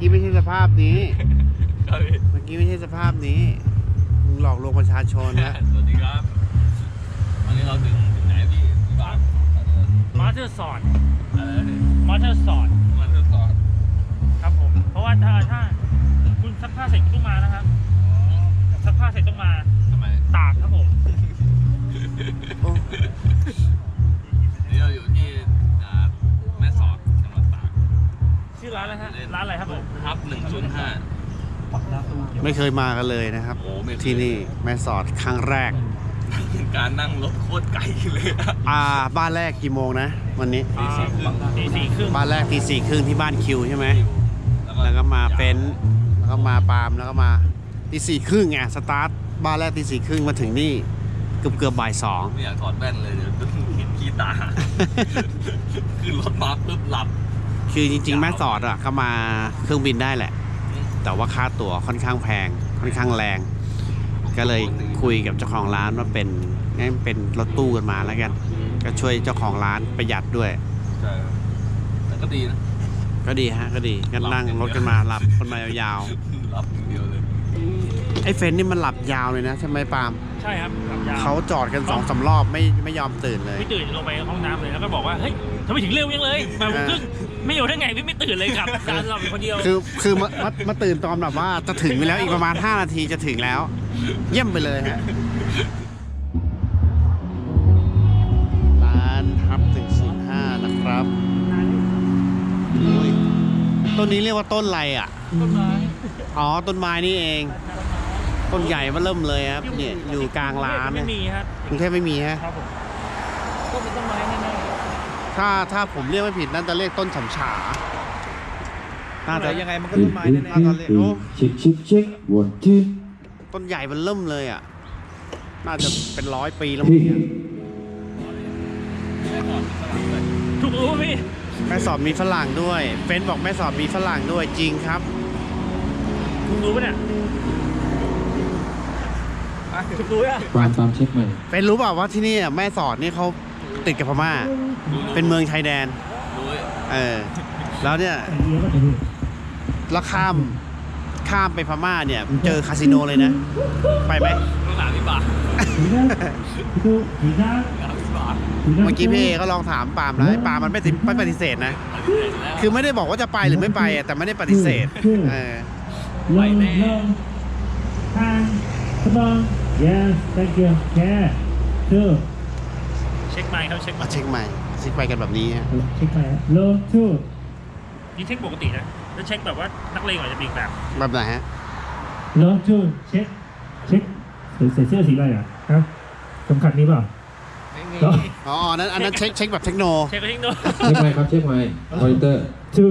ช่เมื่อกี้ไม่ใช่สภาพนี้ ครับพี่เมื่อกี้ไม่ใช่สภาพนี้มึงหลอกลวงประชาชนนะ สวัสดีครับวันนี้เราถึงถึงไหนพี่พี่บาสมาเตอร์สอดอะไรนะพี่มาเตอร์สอดมาทดสอบครับผม เพราะว่าถ้าถ้าคุณซักผ้าเสร็จต้องมานะครับซักผ้าเสร็จต้องมาทำไมตากครับผมโอ้นี่เราอยู่ที่อ่าแม่สอดจังหวัดตาก ชื่อร้านอะไรฮะร้านอะไรครับผม ทับหนึ่งศูนย์ห้าไม่เคยมากันเลยนะครับ โอ้ไม่เคย ที่นี่แม่สอดครั้งแรกการนั่งรถโคตรไกลเลยอะอ่าบ้านแรกกี่โมงนะ วันนี้อ่าตีสี่ครึ่งบ้านแรกตีสี่ครึ่งที่บ้านคิวใช่ไหม แล้วก็มาเฟ้นท์แล้วก็มาปาล์มแล้วก็มาตีสี่ครึ่งไงสตาร์ทบ้านแรกตีสี่ครึ่งมาถึงนี่เกือบเกือบบ่ายสอง ไม่อยากถอดแว่นเลยเดี๋ยวเห็นขี้ตา ขึ้นรถมาปุ๊บหลับ คือจริงๆแม่สอดอะเข้ามาเครื่องบินได้แหละ แต่ว่าค่าตั๋วค่อนข้างแพงค่อนข้างแรง ก็เลยคุยกับเจ้าของร้านว่าเป็นงั้นเป็นรถตู้กันมาแล้วกัน ก็ช่วยเจ้าของร้านประหยัดด้วย ใช่แต่ก็ดีนะ ก็ดีฮะก็ดีก็นั่งรถกันมาหลับกันมายาวหลับอย่างเดียวเลย ๆไอ้เฟนนี่มันหลับยาวเลยนะใช่ไหมปาล์มใช่ครับขับยาวเขาจอดกันสองสามรอบไม่ไม่ยอมตื่นเลยไม่ตื่นลงไปห้องน้ำเลยแล้วก็บอกว่า เฮ้ยทำไมถึงเร็วยังเลยมาโมงครึ่ง ไม่อยู่ได้ไงพี่ไม่ตื่นเลยครับร้านเราเป็นคนเดียวคือคือมามามาตื่นตอนแบบว่าจะถึงไปแล้วอีกประมาณ 5 นาทีจะถึงแล้ว เยี่ยมไปเลยฮะร้านฮับ105นะครับอุ้ยต้นนี้เรียกว่าต้นอะไรอะ ต้นไม้อ๋อต้นไม้นี่เอง ต้นใหญ่มาเริ่มเลยครับเนี่ยอยู่กลางร้านไม่เนี่ยมีครับกรุงเทพไม่มีฮะครับผมก็เป็นต้นไม้แน่ ถ้าถ้าผมเรียกไม่ผิดน่าจะเรียกต้นฉำฉาน่าจะยังไงมันก็ต้นไม้แน่น่าจะเรียกโอ้เช็คเช็คเช็ค one two ต้นใหญ่มันเริ่มเลยอะ น่าจะเป็นร้อยปีแล้วมั้งเนี่ยๆถูกรู้พี่แม่สอบมีฝรั่งด้วย เฟนบอกแม่สอบมีฝรั่งด้วยจริงครับถูกรู้ปะเนี่ยถูกรู้อะปรามตามเช็คใหม่เฟนรู้เปล่าว่าที่นี่อะแม่สอดนี่เขา ติดกับพม่า เป็นเมืองชายแดนรู้เลยเออ แล้วเนี่ยแล้วข้ามข้ามไปพม่าเนี่ยเจอคาสิโนเลยนะ ไปไหมต้องหาพี่บาสหาพี่บาสเมื่อกี้พี่เอก็ลองถามปาล์มแล้วไอ้ปาล์มมันไม่ติไม่ปฏิเสธนะ คือไม่ได้บอกว่าจะไปหรือไม่ไปอะแต่ไม่ได้ปฏิเสธเออ Long, long. And come on. Yes, thank you. Yeah. Two. เช็คไมค์ครับเช็คไมเอาค์เช็คใหม่เช็คไปกันแบบนี้ฮะ Check my low two. นี่เช็คปกตินะแล้วเช็คแบบว่านักเลงอาจจะมีอีกแบบแบบไหนฮะ Low two. Check. Check. ใส่ใส่เสื้อสีอะไรอะฮะสำคัญนี้เปล่า Low อ๋ออันนั้นอันนั้นเช็คเช็คแบบเทคโน เช็คไปทิ้งโน้เช็คใหม่ครับเช็คใหม่มอนิเตอร์ two.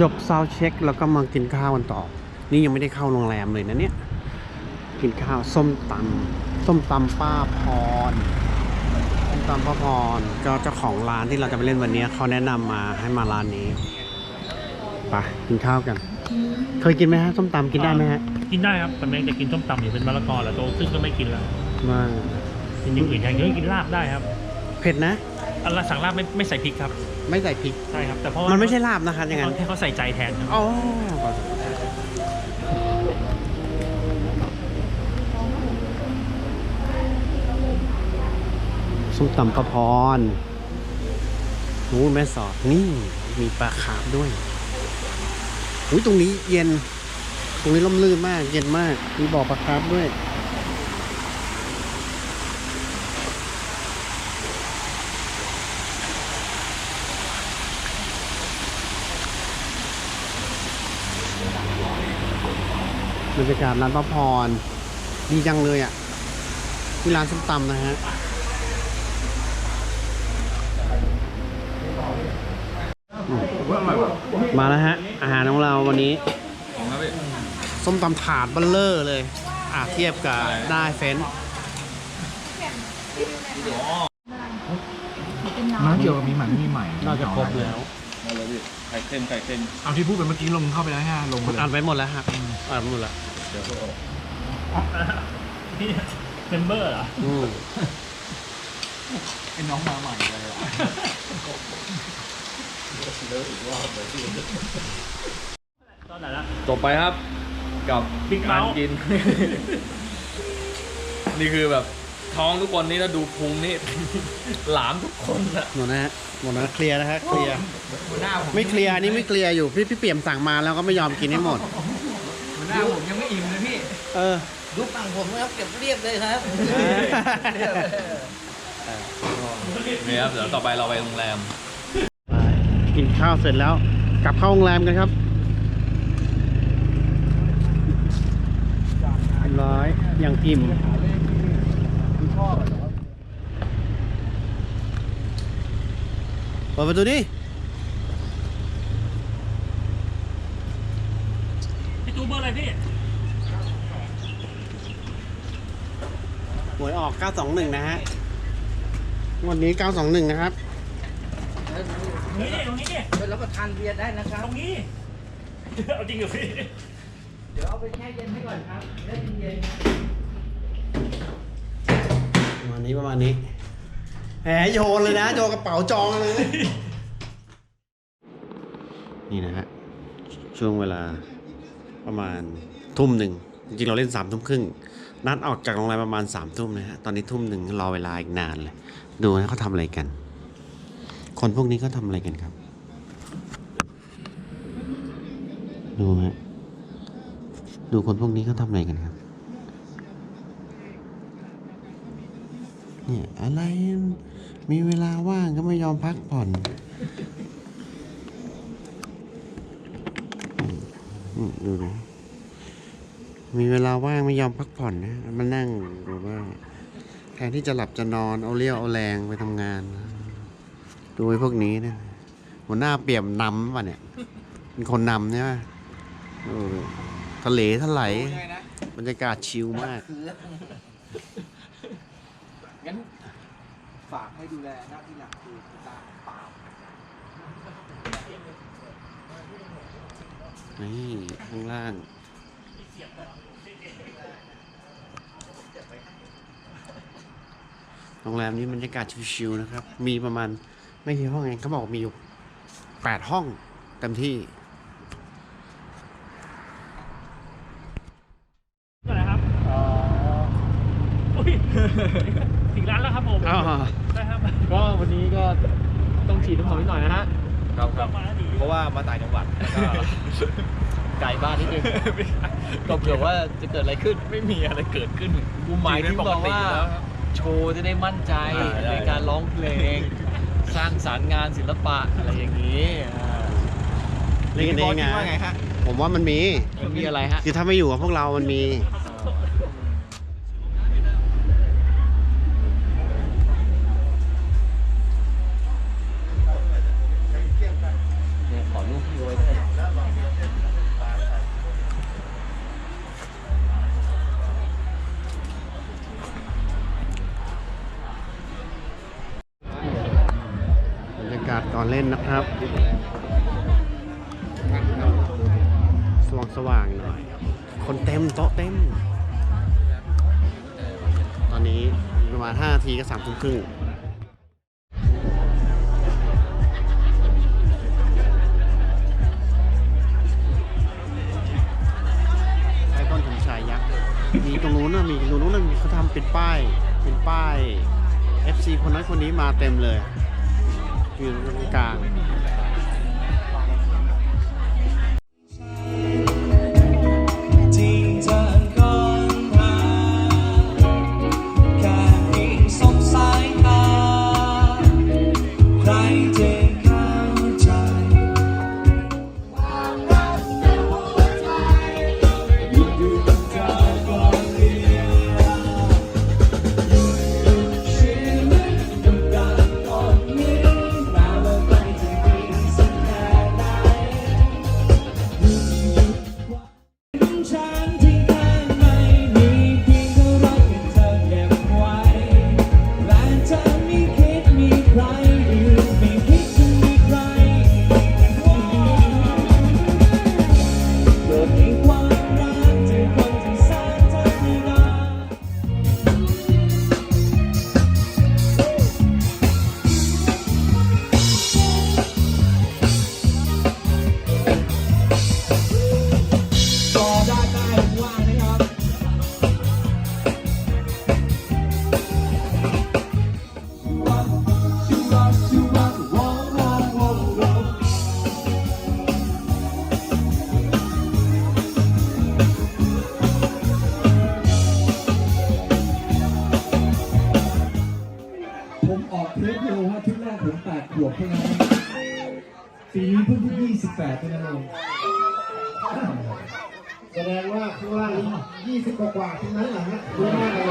จบซาวเช็คแล้วก็มากินข้าวกันต่อ นี่ยังไม่ได้เข้าโรงแรมเลยนะเนี่ย กินข้าวส้มตำส้มตำป้าพรส้มตำป้าพรก็เจ้าของร้านที่เราจะไปเล่นวันนี้เขาแนะนำมาให้มาร้านนี้ไปกินข้าวกัน เคยกินไหมฮะส้มตำกินได้ไหมฮะกินได้ครับแต่แม่งจะกินส้มตำอยู่เป็นมะละกอแหละโตขึ้นก็ไม่กินแล้วไมากินอย่างอื่นอย่างเดียวกินลาบได้ครับ เผ็ดนะ อันละสั่งลาบไม่ไม่ใส่พริกครับไม่ใส่พริก ใช่ครับ แต่เพราะว่ามันไม่ใช่ลาบนะคะอย่างนั้น ให้เขาใส่ใจแทนครับอ๋อส้มตำปลาพรนู้นแม่สอดนี่มีปลาคาร์ฟด้วยอุ้ยตรงนี้เย็น ตรงนี้ร่มรื่นมาก เย็นมาก มีบ่อปลาคาร์ฟด้วย บรรยากาศร้านป้าพร ดีจังเลยอะที่ร้านส้มตำนะฮะมาแล้วฮะ อาหารของเราวันนี้ ส้มตำถาดเบัลเลอร์เลย อะเทียบกับได้เฟ้นม้าเกี่ยวกับมีใหม่ไม่มีใหม่ น่าจะครบแล้ว ไข่เค็มไข่เค็มเอาที่พูดไปเมื่อกี้ลงเข้าไปแล้วฮะลงไปเลยอ่านไปหมดแล้วครับอ่านไปหมดแล้วนี่เมมเบอร์เหรออืมเป็นน้องมาใหม่เลยอะตอนไหนละจบไปครับ กับ Big การ Mouth กิน นี่คือแบบท้องทุกคนนี่ถ้าดูพุงนี่ หลามทุกคนอะหมดนะฮะ หมดแล้วนะเคลียร์นะฮะเคลียร์หน้าผมไม่เคลียร์อันนี่ไม่เคลียร์อยู่พี่พี่เปี่ยมสั่งมาแล้วก็ไม่ยอมกินให้หมดหน้าผมยังไม่อิ่มเลยพี่ เออดูฝั่งผมนะครับเก็บเรียบเลยครับนี่ครับเดี๋ยวต่อไปเราไปโรงแรมกินข้าวเสร็จแล้ว กลับเข้าโรงแรมกันครับเรียบร้อยอย่างอิ่ม ปิดประตูดิพี่ตูเบอร์อะไรพี่หวยออก 921 นะฮะวันนี้ 921 นะครับ ตรงนี้ดิตรงนี้ดิไปรับประทานเบียร์ได้นะครับตรงนี้ เอาจริงเหรอพี่เดี๋ยวเอาไปแช่เย็นให้ก่อนครับได้เย็นประมาณนี้ประมาณนี้ แหมโยนเลยนะโยนกระเป๋าจองเลย นี่นะฮะ ช่วงเวลาประมาณทุ่มหนึ่ง จริงๆเราเล่นสามทุ่มครึ่ง นัดออกจากโรงแรมประมาณสามทุ่มนะฮะ ตอนนี้ทุ่มหนึ่งรอเวลาอีกนานเลย ดูนะเขาทำอะไรกัน คนพวกนี้เขาทำอะไรกันครับ ดูฮะ ดูคนพวกนี้เขาทำอะไรกันครับ เนี่ยอะไร มีเวลาว่างก็ไม่ยอมพักผ่อนอือดูดูมีเวลาว่างไม่ยอมพักผ่อนนะมานั่งดูว่าแทนที่จะหลับจะนอนเอาเรี่ยวเอาแรงไปทำงานดูไอ้พวกนี้นะหัวหน้าเปี่ยมนำป่ะเนี่ยเป็นคนนำใช่ไหมเออทะเลทลายบรรยากาศชิลมาก ให้ดูแลหน้าที่หลักคือตาเปล่านี่ข้างล่าง โรงแรมนี้บรรยากาศชิวๆนะครับ มีประมาณไม่กี่ห้องเองเขาบอกมีอยู่แปดห้องเต็มที่ ก็อะไรครับอ๋ออุ้ยถึงร้านแล้วครับผม อ๋อ ใช่ครับ ก็วันนี้ก็ต้องฉีดน้ำหอมนิดหน่อยนะฮะ ครับครับ มาแล้วดี เพราะว่ามาต่างจังหวัดแล้วก็ไกลบ้านนิดนึง ก็เผื่อว่าจะเกิดอะไรขึ้นไม่มีอะไรเกิดขึ้นกูหมายถึงบอกว่าโชว์จะได้มั่นใจอ่าได้ในการร้องเพลง สร้างสรรค์งานศิลปะอะไรอย่างนี้อ่าเล่นกันเองพี่บสคิดว่าไงไงฮะผมว่ามันมีมันมีอะไรฮะคือถ้าไม่อยู่กับพวกเรามันมีาศก่อนเล่นนะครับ สว่างสว่างหน่อย คนเต็มโต๊ะเต็ม ตอนนี้ประมาณ5นาทีก็สามทุ่มครึ่งมีตรงนู้นนะมีตรงนู้นนะมีเขาทำเป็นป้าย เป็นป้าย FC คนนั้นคนนี้มาเต็มเลย ยืนตรงกลาง ปีนี้เพิ่งยี่สิบแปดเท่านั้นเองแสดงว่าข้างล่างยี่สิบกว่าๆทั้งนั้นแหละฮะดูมากกัน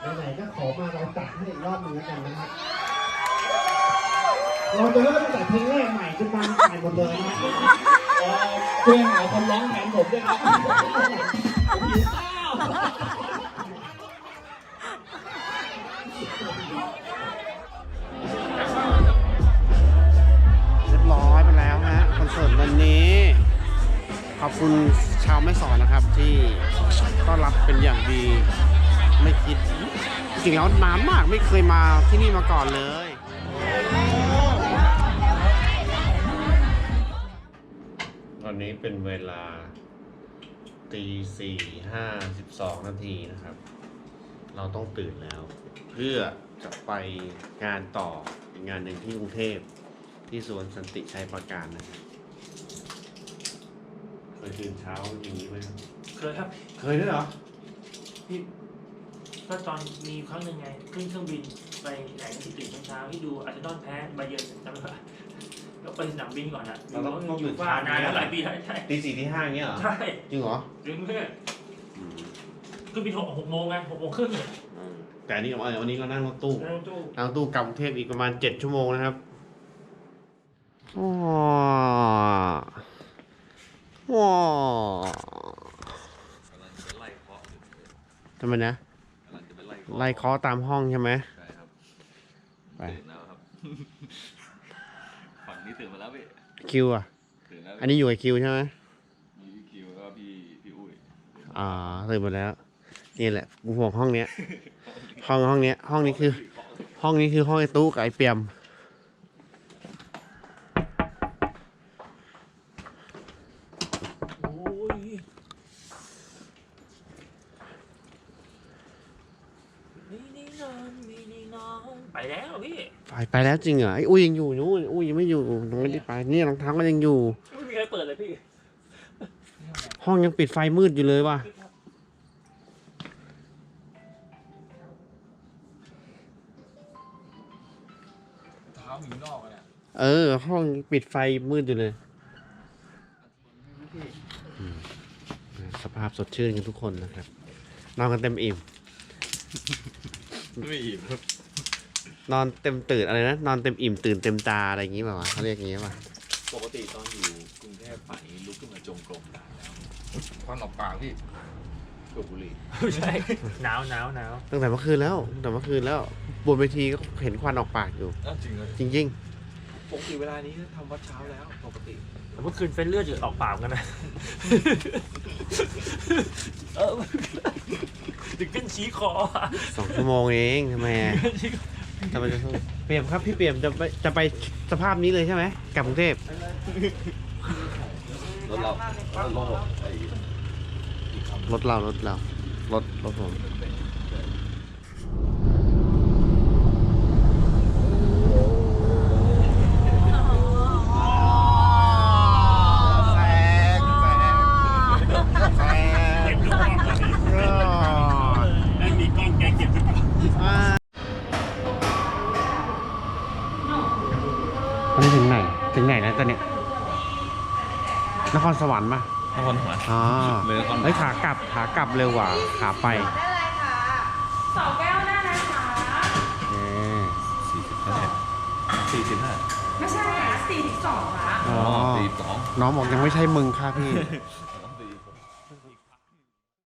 แล้วไหนๆก็ขอมาเราจัดให้อีกรอบหนึงแล้วกันนะฮะเราจะเริ่มตั้งแต่เพลงแรกใหม่จนมาใหม่หมดเลยนะเพื่อนหาคนร้องแทนผมด้วยครับ คุณชาวแม่สอนนะครับที่ต้อนรับเป็นอย่างดีไม่คิดจริงแล้วนานมากไม่เคยมาที่นี่มาก่อนเลยตอนนี้เป็นเวลาตีสี่ห้าสิบสองนาทีนะครับ เราต้องตื่นแล้ว เพื่อจะไปงานต่ออีกงานหนึ่งที่กรุงเทพที่สวนสันติชัยประการนะครับ ยตื่นเช้าอย่างนี้ไหมครับเคยครับ เคยด้วยเหรอพี่ก็ตอนมีครั้งหนึ่งไงขึ้นเครื่องบินไปไหนที่ตื่นเช้าๆที่ดูอาร์เซนอลแพ้บาเยิร์นจำได้ปะแล้วไปสนามบินก่อนอะเราต้องต้องอยู่ตื่นว่าเช้านานแล้วหลายปีแล้วใช่ตีสี่ตีห้าอย่างเงี้ยเหรอใช่จริงเหรอถึงเมื่ออืมเครื่องบินหกหกโมงไงหกโมงครึ่งเนี่ยเออแต่อันนี้เอาวันนี้เรานั่งรถตู้ นั่งตู้นั่งรถตู้กลับกรุงเทพอีกประมาณเจ็ดชั่วโมงนะครับว้าวว้าว กำลังจะไล่เคาะอยู่ ทำไมนะกำลังจะไปไล่เคาะไล่เคอตามห้องใช่ไหมใช่ครับไปตื่นแล้วครับ ฝั่งนี้ตื่นมาแล้วพี่คิวอะ ตื่นแล้วอันนี้อยู่กับคิวใช่ไหมมีพี่คิวแล้วก็พี่พี่อุ้ยอ่าตื่นหมดแล้วนี่แหละกูห่วงห้องเนี้ยห้องห้องเนี้ยห้องนี้คือ ห้องนี้คือห้องไอ้ตู้กับไอ้เปียม โอ้ยมีนี่นอนมีนี่นอนไป แล้วพี่ไปไปแล้วจริงเหรอไอ้อุ้ยยังอยู่นู้นอุ้ยยังไม่อยู่ยังไม่ได้ไปนี่รองเท้าก็ยังอยู่ ไม่มีใครเปิดเลยพี่ห้องยังปิดไฟมืดอยู่เลยว่ะเท้าอยู่นอกอะเนี่ยเออ ห้องปิดไฟมืดอยู่เลยอืมสภาพสดชื่นกันทุกคนนะครับ นอนกันเต็มอิ่ม ไม่อิ่มครับ นอนเต็มตื่นอะไรนะ นอนเต็มอิ่มตื่นเต็มตาอะไรอย่างงี้ป่าวะเขาเรียกอย่างงี้ป่ะปกติตอนอยู่กรุงเทพป่านนี้ลุกขึ้นมาจงกรมได้แล้วควันออกปากพี่สูบบุหรี่ไม่ใช่หนาวหนาวหนาวตั้งแต่เมื่อคืนแล้วตั้งแต่เมื่อคืนแล้วบนเวทีก็เห็นควันออกปากอยู่ อ้าวจริงเลยจริง ปกติเวลานี้ทำวัดเช้าแล้วปกติ แต่เมื่อคืนเฟ้นเลือดอยู่ออกปากกันนะ เออถึงขึ้นชี้คออะๆสองชั่วโมงเองทำไมอะ ทำไมจะสู้เปี่ยมครับพี่เปี่ยมจะไปจะไปสภาพนี้เลยใช่ไหมกลับกรุงเทพรถเรารถเราไอ้รถเรารถเรารรถรถผมแซงแซงแซง เก็บลูกกล้องก่อนดิได้มีกล้องแกเก็บลูกกล้อง วันนี้ถึงไหน ถึงไหนแล้วตอนเนี้ยน ครสวรรค์ปะนครสวรรค์อ๋อเลยนครเฮ้ยขากลับขากลับเร็วกว่าขาไปได้เลยค่ะสองแก้วได้นะคะโอเคสี่สิบห้าสี่สิบห้าไม่ใช่ค่ะสี่สิบสองค่ะอ๋อสี่สองน้องบอกยังไม่ใช่มึงค่ะพี่